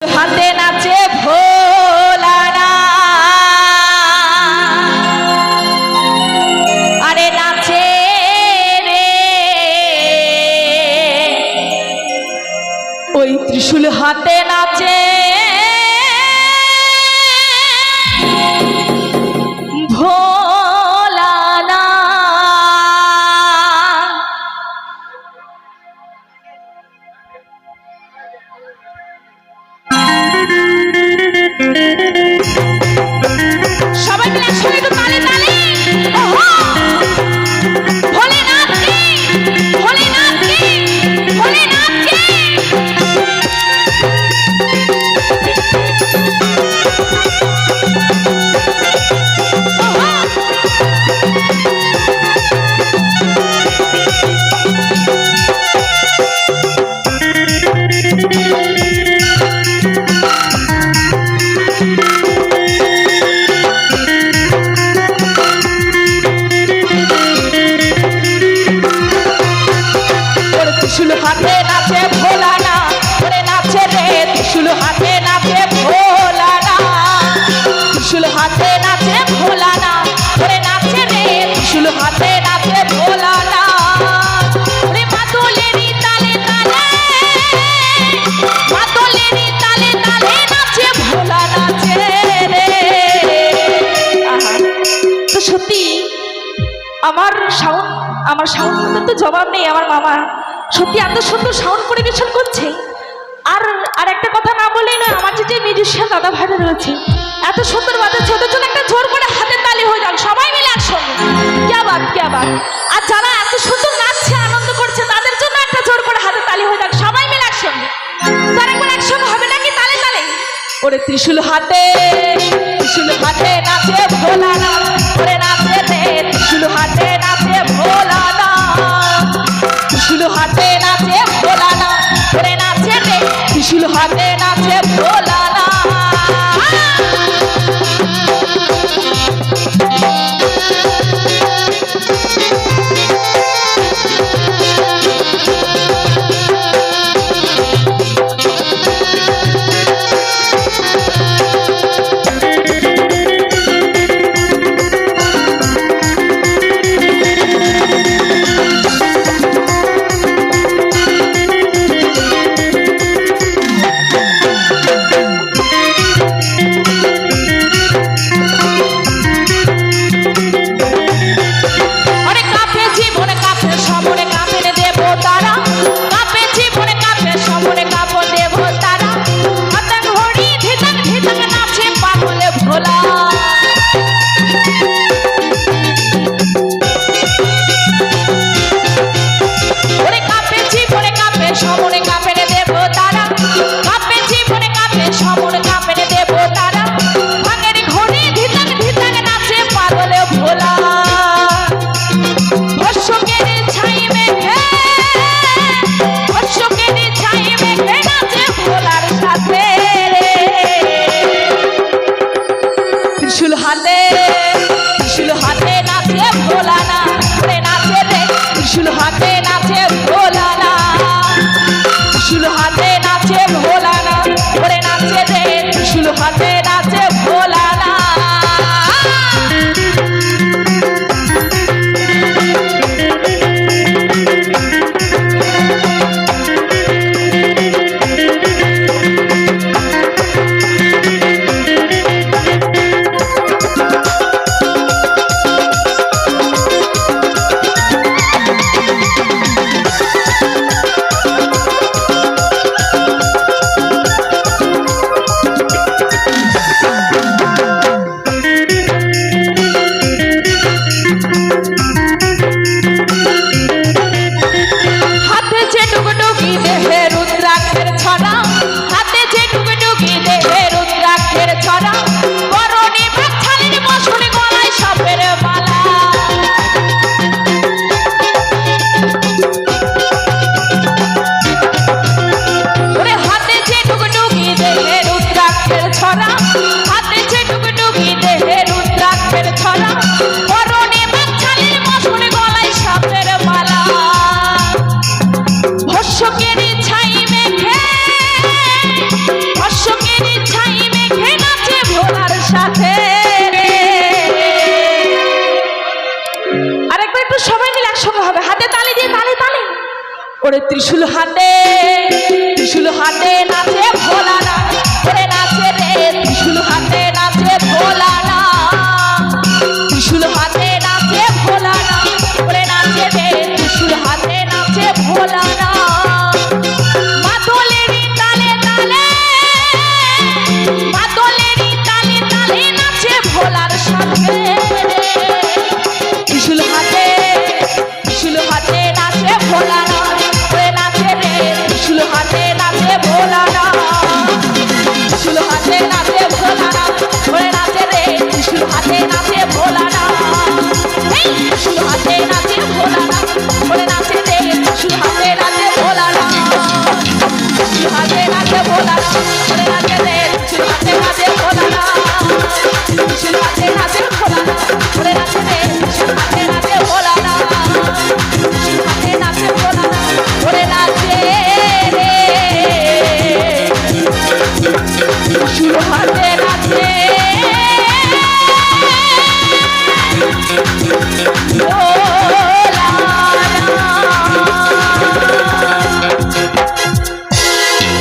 হাতে নাচে ভোলানা আরে নাচে রে। ওই ত্রিশুল হাতে নাচে আমার সাউন্ড আমার সাউন্ড তো জবাব নেই আমার মামা। সত্যি এত সুন্দর সাউন্ড পরিবেশন করছে। আর আর একটা কথা না বলেই না আমার যে মিউজিশিয়ান দাদা ভাইরা রয়েছে, এত সুন্দর বাজাচ্ছে, ওদের জন্য একটা জোর করে হাতে তালি হয়ে যান সবাই মিলে একসঙ্গে। কে বাদ কে বাদ আর যারা এত সুন্দর নাচছে, আনন্দ করছে, তাদের জন্য একটা জোর করে হাতে তালি হয়ে যান সবাই মিলে একসঙ্গে। তার একবার একসঙ্গে হবে নাকি তালে তালে? ওরে ত্রিশূল হাতে, ত্রিশুল হাতে নাচে ভোলা না ওরে নাচে ত্রিশূল হাতে নাচে ভোলা না। নাচে নাচে রে শুধু হাতে নাচে ভোলা না ত্রিশুল হাতে ত্রিশুল হাতে নাচে Hadi.